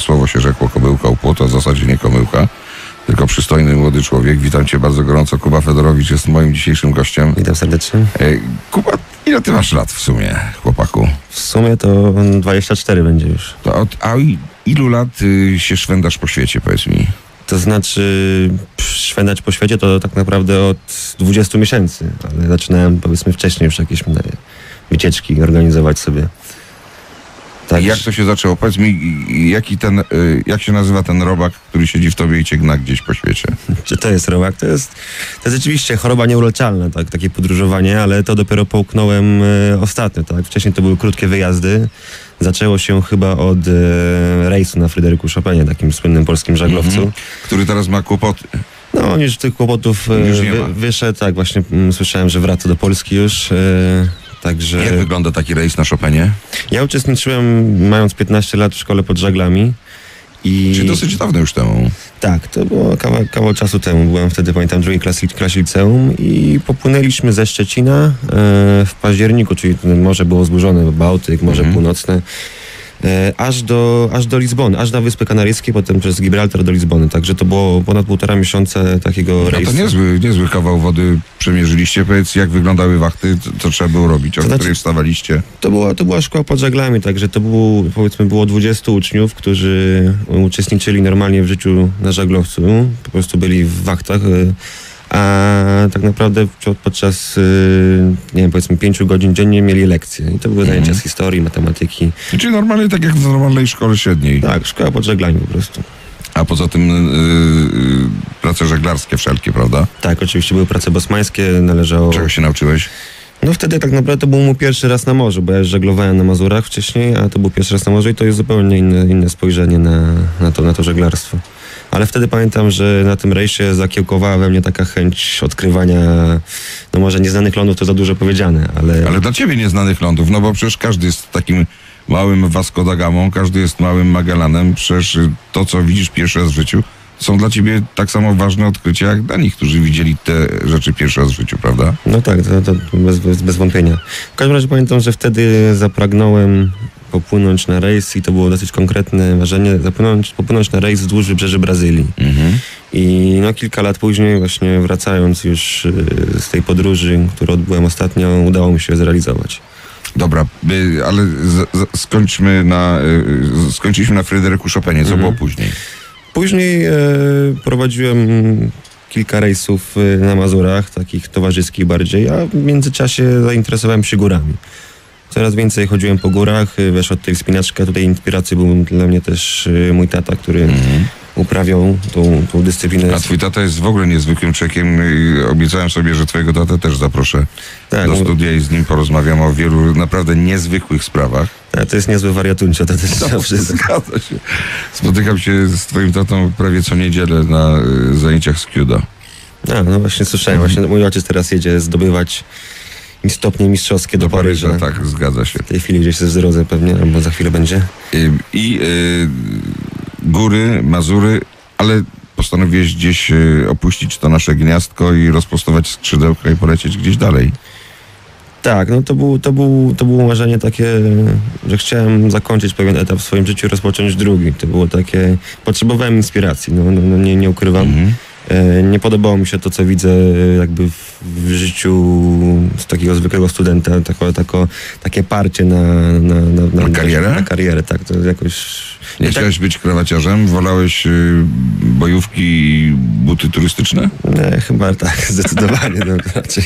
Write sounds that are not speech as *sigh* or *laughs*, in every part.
słowo się rzekło, kobyłka u płota, w zasadzie nie komyłka, tylko przystojny młody człowiek. Witam cię bardzo gorąco. Kuba Fedorowicz jest moim dzisiejszym gościem. Witam serdecznie. E, Kuba, ile ty masz lat w sumie, chłopaku? W sumie to 24 będzie już. To od, a ilu lat y, się szwędasz po świecie, powiedz mi? To znaczy szwendać po świecie to tak naprawdę od 20 miesięcy, ale zaczynałem powiedzmy wcześniej już jakieś e, wycieczki organizować sobie. Tak, jak to się zaczęło? Powiedz mi, jaki ten, y, jak się nazywa ten robak, który siedzi w tobie i cię gna gdzieś po świecie? *laughs* Czy to jest robak? To jest, to jest rzeczywiście choroba nieuleczalna, tak, takie podróżowanie, ale to dopiero połknąłem e, ostatnio, tak. Wcześniej to były krótkie wyjazdy. Zaczęło się chyba od e, rejsu na Fryderyku Chopinie, takim słynnym polskim żaglowcu. Mhm. Który teraz ma kłopoty. No, on już tych kłopotów Już nie ma. wy, wyszedł, tak, właśnie mm, słyszałem, że wraca do Polski już, także... Jak wygląda taki rejs na Chopinie? Ja uczestniczyłem mając 15 lat w szkole pod żaglami i... Czyli dosyć dawno już temu. Tak, to było kawał, kawał czasu temu, byłem wtedy, pamiętam, w drugiej klasie, klasie liceum i popłynęliśmy ze Szczecina e, w październiku, czyli morze było zburzone, Bałtyk, Morze Mhm. Północne, aż, do, aż do Lizbony, aż na Wyspy Kanaryjskie, potem przez Gibraltar do Lizbony, także to było ponad półtora miesiąca takiego No rejsu. to niezły, niezły kawał wody przemierzyliście. Powiedz, jak wyglądały wachty, co, trzeba było robić, o To znaczy- której wstawaliście? To była, to była szkoła pod żaglami, także to było, powiedzmy, było 20 uczniów, którzy uczestniczyli normalnie w życiu na żaglowcu, po prostu byli w wachtach, y, a tak naprawdę po- podczas, y, nie wiem, powiedzmy 5 godzin dziennie mieli lekcje. I to były zajęcia Mhm. z historii, matematyki. Czyli normalnie tak jak w normalnej szkole średniej. Tak, szkoła pod żaglami po prostu. A poza tym yy, prace żeglarskie wszelkie, prawda? Tak, oczywiście były prace bosmańskie, należało... Czego się nauczyłeś? No wtedy tak naprawdę to był mój pierwszy raz na morzu, bo ja żeglowałem na Mazurach wcześniej, a to był pierwszy raz na morzu i to jest zupełnie inne, inne spojrzenie na, na, to, na to żeglarstwo. Ale wtedy pamiętam, że na tym rejsie zakiełkowała we mnie taka chęć odkrywania, no może nieznanych lądów to za dużo powiedziane, ale, Ale dla ciebie nieznanych lądów, no bo przecież każdy jest takim małym Vasco da Gamą, każdy jest małym Magellanem. Przecież to, co widzisz pierwszy raz w życiu, są dla ciebie tak samo ważne odkrycia, jak dla nich, którzy widzieli te rzeczy pierwszy raz w życiu, prawda? no tak, to, to bez, bez, bez wątpienia. W każdym razie pamiętam, że wtedy zapragnąłem popłynąć na rejs i to było dosyć konkretne marzenie, zapłynąć, popłynąć na rejs wzdłuż wybrzeży Brazylii. Mhm. I no, kilka lat później, właśnie wracając już y, z tej podróży, którą odbyłem ostatnio, udało mi się zrealizować. Dobra, y, ale z, z, skończmy na, y, skończyliśmy na Fryderyku Chopinie, co Mhm. było później? Później e, prowadziłem kilka rejsów na Mazurach, takich towarzyskich bardziej, a w międzyczasie zainteresowałem się górami. Coraz więcej chodziłem po górach, y, wiesz, od tej wspinaczki, tutaj inspiracji był dla mnie też y, mój tata, który Mhm. uprawiał tą, tą dyscyplinę. A twój tata jest w ogóle niezwykłym człowiekiem. y, Obiecałem sobie, że twojego tatę też zaproszę tak, do no, studia i z nim porozmawiam o wielu naprawdę niezwykłych sprawach. tak, to jest niezły wariatuncio, to też przyznać. Zgadza się. Spotykam się z twoim tatą prawie co niedzielę na y, zajęciach z Kuda. A, no właśnie słyszałem, właśnie mój ojciec teraz jedzie zdobywać stopnie mistrzowskie do, Do Paryża, Paryża. tak, zgadza się. W tej chwili gdzieś się w drodze pewnie, albo za chwilę będzie. Y, I y, góry, Mazury, ale postanowiłeś gdzieś y, opuścić to nasze gniazdko i rozprostować skrzydełka i polecieć gdzieś dalej. Tak, no to, był, to, był, to było marzenie takie, że chciałem zakończyć pewien etap w swoim życiu i rozpocząć drugi. To było takie, potrzebowałem inspiracji, no, no, no nie, nie ukrywam. Mhm. E, nie podobało mi się to, co widzę e, jakby w, życiu z takiego zwykłego studenta, tako, tako, takie parcie na, na, na, Na karierę? Na karierę, tak, to jakoś... Nie tak, chciałeś być krawaciarzem? Wolałeś y, bojówki i buty turystyczne? Nie, chyba tak, *laughs* zdecydowanie. No, raczej.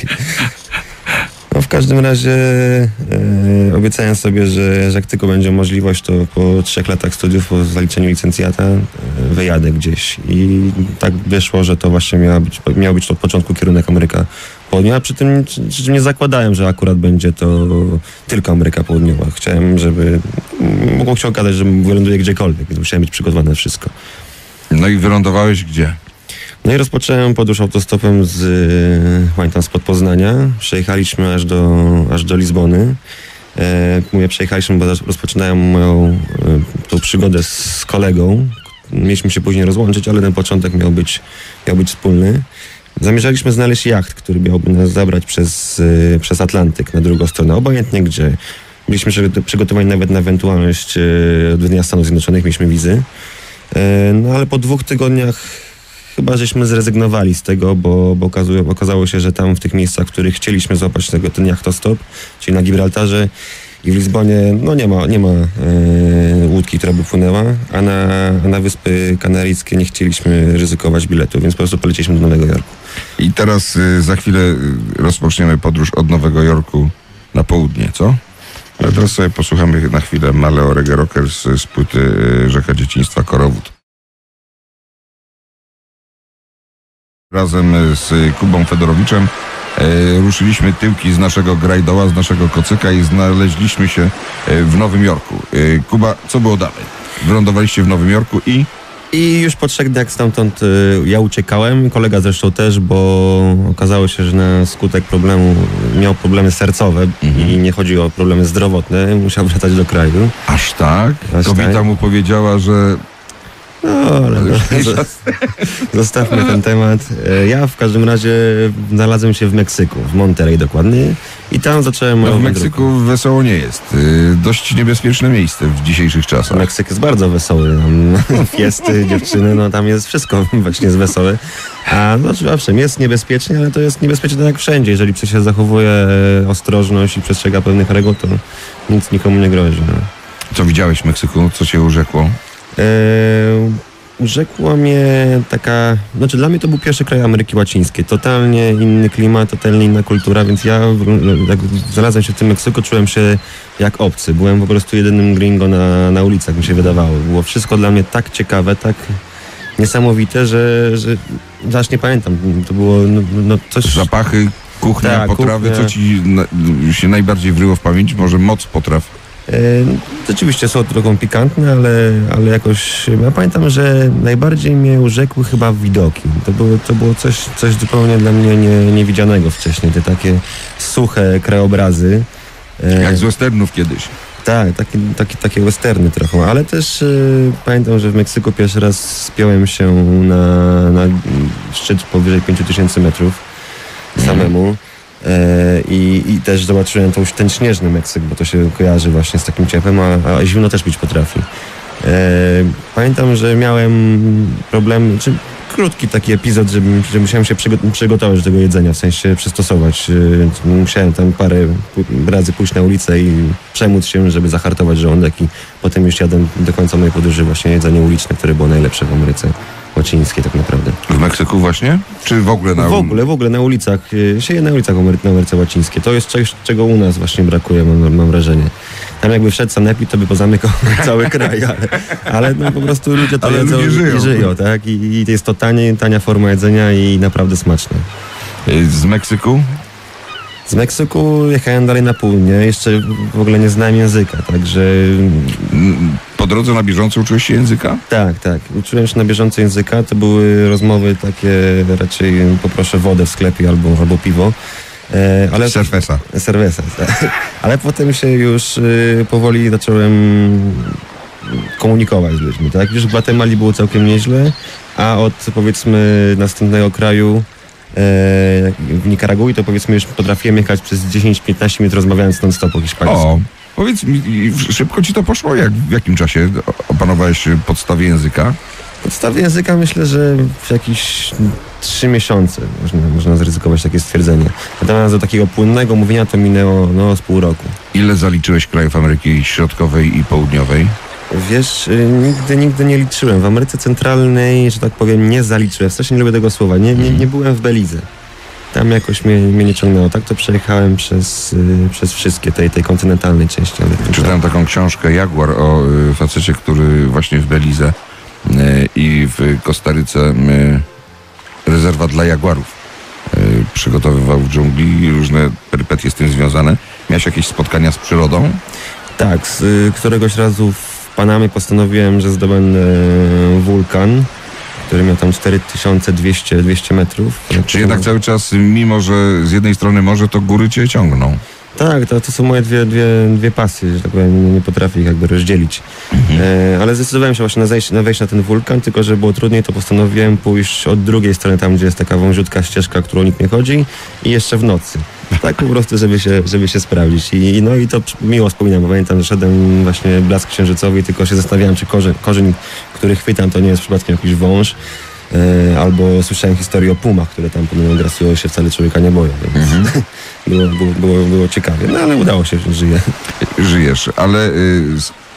No, w każdym razie e, obiecałem sobie, że, że jak tylko będzie możliwość, to po trzech latach studiów, po zaliczeniu licencjata, e, wyjadę gdzieś. I tak wyszło, że to właśnie miał być, być od początku kierunek Ameryka Południowa. Przy tym, przy nie zakładałem, że akurat będzie to tylko Ameryka Południowa. Chciałem, żeby mogło się okazać, że wyląduję gdziekolwiek, więc musiałem być przygotowany na wszystko. No i wylądowałeś gdzie? No i rozpocząłem podróż autostopem z pamiętam spod Poznania. Przejechaliśmy aż do, aż do Lizbony. E, mówię, przejechaliśmy, bo rozpoczynałem moją y, tą przygodę z kolegą. Mieliśmy się później rozłączyć, ale ten początek miał być, miał być wspólny. Zamierzaliśmy znaleźć jacht, który miałby nas zabrać przez, y, przez Atlantyk na drugą stronę, obojętnie gdzie. Byliśmy przygotowani nawet na ewentualność e, odwiedzenia Stanów Zjednoczonych, mieliśmy wizy. E, No ale po dwóch tygodniach chyba żeśmy zrezygnowali z tego, bo, bo okazuje, okazało się, że tam w tych miejscach, w których chcieliśmy złapać tego, ten jachtostop, czyli na Gibraltarze i w Lizbonie, no nie ma, nie ma e, łódki, która by płynęła, a na, a na Wyspy Kanaryjskie nie chcieliśmy ryzykować biletu, więc po prostu poleciliśmy do Nowego Jorku. I teraz y, za chwilę y, rozpoczniemy podróż od Nowego Jorku na południe, co? Ale teraz sobie posłuchamy na chwilę Maleo Reggae Rockers z płyty Rzeka Dzieciństwa Korowód. Razem y, z Kubą Fedorowiczem y, ruszyliśmy tyłki z naszego grajdoła, z naszego kocyka i znaleźliśmy się w Nowym Jorku. Kuba, co było dalej? Wylądowaliście w Nowym Jorku i I już po trzech dniach stamtąd ja uciekałem, kolega zresztą też, bo okazało się, że na skutek problemu miał problemy sercowe Mhm. i nie chodzi o problemy zdrowotne, musiał wracać do kraju. aż tak? Aż Kobieta tak. mu powiedziała, że No, ale no, zostawmy ten temat. E, Ja w każdym razie znalazłem się w Meksyku, w Monterey dokładnie i tam zacząłem No w. Meksyku wesoło nie jest. Y, dość niebezpieczne miejsce w dzisiejszych czasach. Meksyk jest bardzo wesoły. *laughs* Fiesty, dziewczyny, no tam jest wszystko *laughs* właśnie jest wesołe. A no owszem, jest niebezpiecznie, ale to jest niebezpieczne tak jak wszędzie. Jeżeli się zachowuje e, ostrożność i przestrzega pewnych reguł, to nic nikomu nie grozi. No. Co widziałeś w Meksyku? Co cię urzekło? E, urzekła mnie taka, znaczy dla mnie to był pierwszy kraj Ameryki Łacińskiej. Totalnie inny klimat, totalnie inna kultura, więc ja jak znalazłem się w tym Meksyku, czułem się jak obcy. Byłem po prostu jedynym gringo na, na ulicach, mi się wydawało. Było wszystko dla mnie tak ciekawe, tak niesamowite, że, że aż nie pamiętam. To było no, no coś... Zapachy, kuchnia, Tak, potrawy, kuchnia. co ci na, się najbardziej wryło w pamięć? Może moc potraw? E, Rzeczywiście są trochę pikantne, ale, ale jakoś. Ja pamiętam, że najbardziej mnie urzekły chyba widoki. To było, to było coś, coś zupełnie dla mnie nie, niewidzianego wcześniej. Te takie suche krajobrazy. E, Jak z westernów kiedyś. tak, takie, takie, takie westerny trochę, ale też e, pamiętam, że w Meksyku pierwszy raz spiąłem się na, na szczyt powyżej 5000 metrów samemu. E, I, I też zobaczyłem tą, ten śnieżny Meksyk, bo to się kojarzy właśnie z takim ciepłem, a, a zimno też być potrafi. E, pamiętam, że miałem problem, czy krótki taki epizod, że, że musiałem się przygo- przygotować do tego jedzenia, w sensie przystosować. E, Musiałem tam parę razy pójść na ulicę i przemóc się, żeby zahartować żołądek i potem już jadłem do końca mojej podróży właśnie jedzenie uliczne, które było najlepsze w Ameryce Łacińskiej tak naprawdę. W Meksyku właśnie? Czy w ogóle na W ogóle, w ogóle na ulicach, y, się je na ulicach na Ameryce Łacińskiej. To jest coś, czego u nas właśnie brakuje, mam, mam wrażenie. Tam jakby wszedł sanepid, to by pozamykał *laughs* cały kraj, ale, ale no po prostu ludzie to Ale jedzą ludzie żyją. i żyją, tak? I, I jest to tanie, tania forma jedzenia i naprawdę smaczne. Y, Z Meksyku? Z Meksyku jechałem dalej na południe, jeszcze w ogóle nie znałem języka, także Po drodze na bieżąco uczyłeś się języka? tak, tak. Uczyłem się na bieżąco języka, to były rozmowy takie raczej poproszę wodę w sklepie albo, albo piwo. E, ale Surfesa. Cerveza, *laughs* tak. Ale potem się już y, powoli zacząłem komunikować z ludźmi, tak? Już w Gwatemali było całkiem nieźle, a od powiedzmy następnego kraju e, w Nikaragui to powiedzmy już potrafiłem jechać przez 10-15 minut rozmawiając non-stop po hiszpańsku. O, powiedz mi, szybko ci to poszło? Jak, w jakim czasie opanowałeś podstawy języka? Podstawie języka myślę, że w jakieś trzy miesiące można, można zaryzykować takie stwierdzenie. Natomiast do takiego płynnego mówienia to minęło no, z pół roku. Ile zaliczyłeś krajów Ameryki Środkowej i Południowej? Wiesz, y, nigdy, nigdy nie liczyłem. W Ameryce Centralnej, że tak powiem, nie zaliczyłem. Strasznie nie lubię tego słowa. Nie, nie, nie byłem w Belize. Tam jakoś mnie, mnie nie ciągnęło. Tak to przejechałem przez, y, przez wszystkie tej, tej kontynentalnej części. Czytałem taką książkę Jaguar o y, facecie, który właśnie w Belize y, i w Kostaryce y, rezerwat dla jaguarów y, przygotowywał w dżungli i różne perypetie z tym związane. Miałeś jakieś spotkania z przyrodą? Tak, z któregoś razu w Panamie postanowiłem, że zdobędę wulkan, który miał tam 4200 200 metrów. Czy jednak cały czas, mimo że z jednej strony morze, to góry cię ciągną? Tak, to, to są moje dwie, dwie, dwie pasje, że tak powiem, nie, nie potrafię ich jakby rozdzielić. E, ale zdecydowałem się właśnie na, zejść, na wejść na ten wulkan, tylko że było trudniej, to postanowiłem pójść od drugiej strony, tam gdzie jest taka wąziutka ścieżka, którą nikt nie chodzi i jeszcze w nocy. Tak po prostu, żeby się, żeby się sprawdzić. I, no i to miło wspominam, bo pamiętam, że szedłem właśnie blask księżycowy i tylko się zastanawiałem, czy korzeń, korzeń który chwytam, to nie jest przypadkiem jakiś wąż. E, albo słyszałem historię o pumach, które tam podobno grasują się wcale człowieka nie boją, więc *laughs* było, było, było, było ciekawie. No ale udało się, że żyję. Żyjesz, ale y,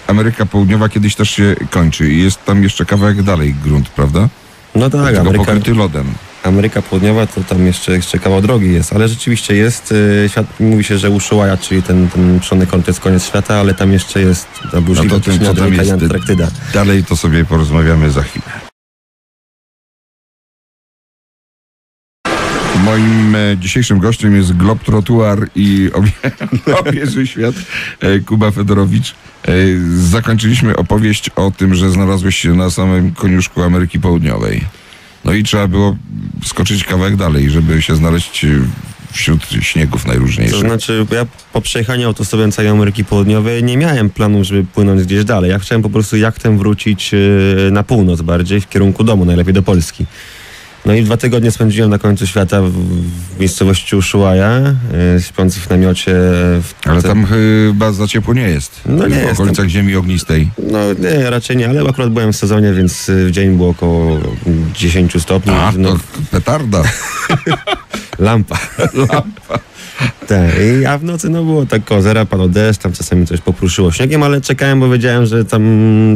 Ameryka Południowa kiedyś też się kończy i jest tam jeszcze kawałek dalej grunt, prawda? No tak, Ameryka, pokryty lodem. Ameryka Południowa to tam jeszcze, jeszcze kawał drogi jest, ale rzeczywiście jest, e, świat, mówi się, że Ushuaia, czyli ten, ten przony kąt to jest koniec świata, ale tam jeszcze jest ta No burzliwa to tym, co tam jest, Antarktyda. dalej to sobie porozmawiamy za chwilę. Moim e, dzisiejszym gościem jest Globtrotuar i obie, *laughs* obieży świat e, Kuba Fedorowicz. E, zakończyliśmy opowieść o tym, że znalazłeś się na samym koniuszku Ameryki Południowej. No i trzeba było skoczyć kawałek dalej, żeby się znaleźć e, wśród śniegów To najróżniejszych. znaczy, bo ja po przejechaniu autostopem całej Ameryki Południowej nie miałem planu, żeby płynąć gdzieś dalej. Ja chciałem po prostu jachtem wrócić e, na północ bardziej, w kierunku domu, najlepiej do Polski. No i dwa tygodnie spędziłem na końcu świata w, w miejscowości Ushuaia, e, śpiąc w namiocie. W, Ale tam chyba za ciepło nie jest. No nie w jest okolicach ziemi ognistej. No nie, raczej nie, ale akurat byłem w sezonie, więc y, w dzień było około 10 stopni. A, no, to petarda. *laughs* Lampa. *laughs* Tak, i- a w nocy no było tak koło zera, padał deszcz, tam czasami coś popruszyło śniegiem, ale czekałem, bo wiedziałem, że tam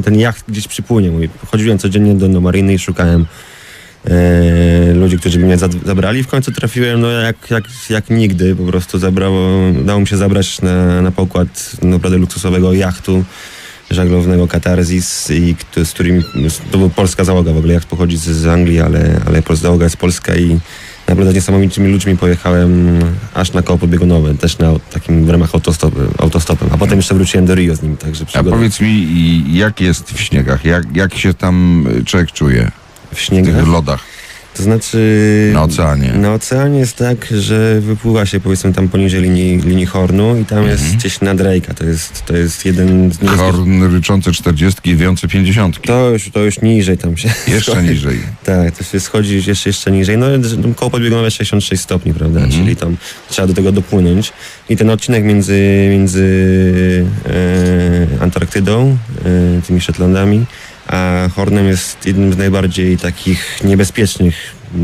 ten jacht gdzieś przypłynie. Chodziłem codziennie do, do mariny i szukałem e, ludzi, którzy by mnie zabrali. W końcu trafiłem, no jak, jak, jak nigdy, po prostu zabrało, udało mi się zabrać na, na pokład naprawdę luksusowego jachtu żaglownego Katarzys i z którymi, to była polska załoga w ogóle, jacht pochodzi z, z Anglii, ale, ale załoga jest polska i naprawdę z niesamowitymi ludźmi pojechałem aż na koło podbiegunowe, też na takim w ramach autostop, autostopem, a potem jeszcze wróciłem do Rio z nim, także A przygoda powiedz mi, jak jest w śniegach? Jak, jak się tam człowiek czuje w w śniegach. tych lodach To znaczy... na oceanie? Na oceanie jest tak, że wypływa się powiedzmy tam poniżej linii, linii Hornu i tam jest gdzieś nad Drake'a. To jest, to jest jeden z. Horn ryczące 40, wiące 50. To już, to już niżej tam się... Jeszcze niżej. Tak, to się schodzi jeszcze, jeszcze niżej. No koło podbiegunowe 66 stopni, prawda? Mhm. Czyli tam trzeba do tego dopłynąć. I ten odcinek między, między e, Antarktydą, e, tymi Shetlandami, a Hornem jest jednym z najbardziej takich niebezpiecznych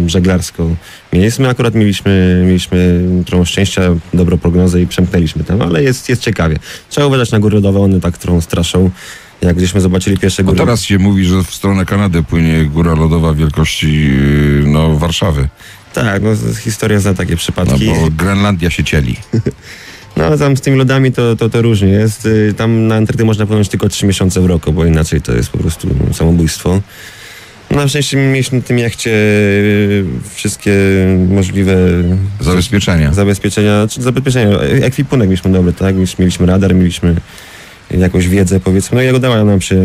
żeglarsko miejsc. My akurat mieliśmy, mieliśmy trochę szczęścia, dobrą prognozę i przemknęliśmy tam, ale jest, jest ciekawie. Trzeba uważać na góry lodowe, one tak trochę straszą. Jak gdzieśmy zobaczyli pierwsze Bo góry... teraz się mówi, że w stronę Kanady płynie góra lodowa wielkości y, no, Warszawy. Tak, no, historia zna takie No, przypadki. bo Grenlandia się cieli. *laughs* No ale tam z tymi lodami to, to, to różnie jest. Y, Tam na Antarktydę można płynąć tylko 3 miesiące w roku, bo inaczej to jest po prostu samobójstwo. No, na szczęście mieliśmy na tym jachcie y, wszystkie możliwe Zabezpieczenia. zabezpieczenia, czy zabezpieczenia, e- ekwipunek mieliśmy dobry, tak? Mieliśmy- radar, mieliśmy jakąś wiedzę powiedzmy, no i udało nam się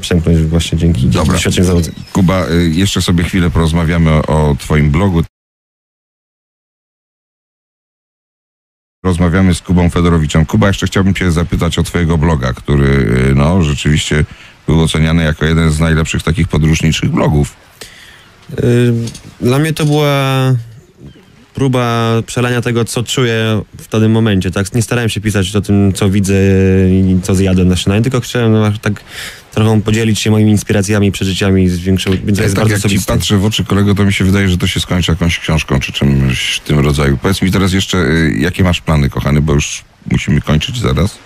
przemknąć właśnie dzięki Dobra. doświadczeniu zawodzie. Kuba, y, jeszcze sobie chwilę porozmawiamy o twoim blogu. Rozmawiamy z Kubą Fedorowiczem. Kuba, jeszcze chciałbym cię zapytać o twojego bloga, który y, no, rzeczywiście był oceniany jako jeden z najlepszych takich podróżniczych blogów. Y, Dla mnie to była próba przelania tego, co czuję w danym momencie. Tak? Nie starałem się pisać o tym, co widzę i co zjadłem na śniadanie, tylko chciałem no, tak trochę podzielić się moimi inspiracjami przeżyciami z większą... Więc to jest tak bardzo jak patrzę w oczy kolego, to mi się wydaje, że to się skończy jakąś książką czy czymś w tym rodzaju. Powiedz mi teraz jeszcze, y, jakie masz plany, kochany, bo już musimy kończyć zaraz.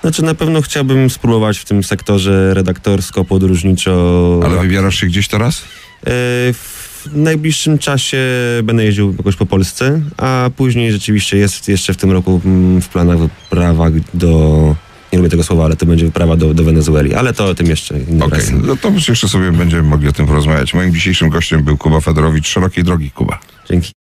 Znaczy na pewno chciałbym spróbować w tym sektorze redaktorsko-podróżniczo... Ale wybierasz się gdzieś teraz? E, W najbliższym czasie będę jeździł jakoś po Polsce, a później rzeczywiście jest jeszcze w tym roku mm, w planach wyprawa do... Nie lubię tego słowa, ale to będzie wyprawa do, do Wenezueli, ale to o tym jeszcze Okej, razem. no to jeszcze sobie będziemy mogli o tym porozmawiać. Moim dzisiejszym gościem był Kuba Fedorowicz. Szerokiej drogi, Kuba. Dzięki.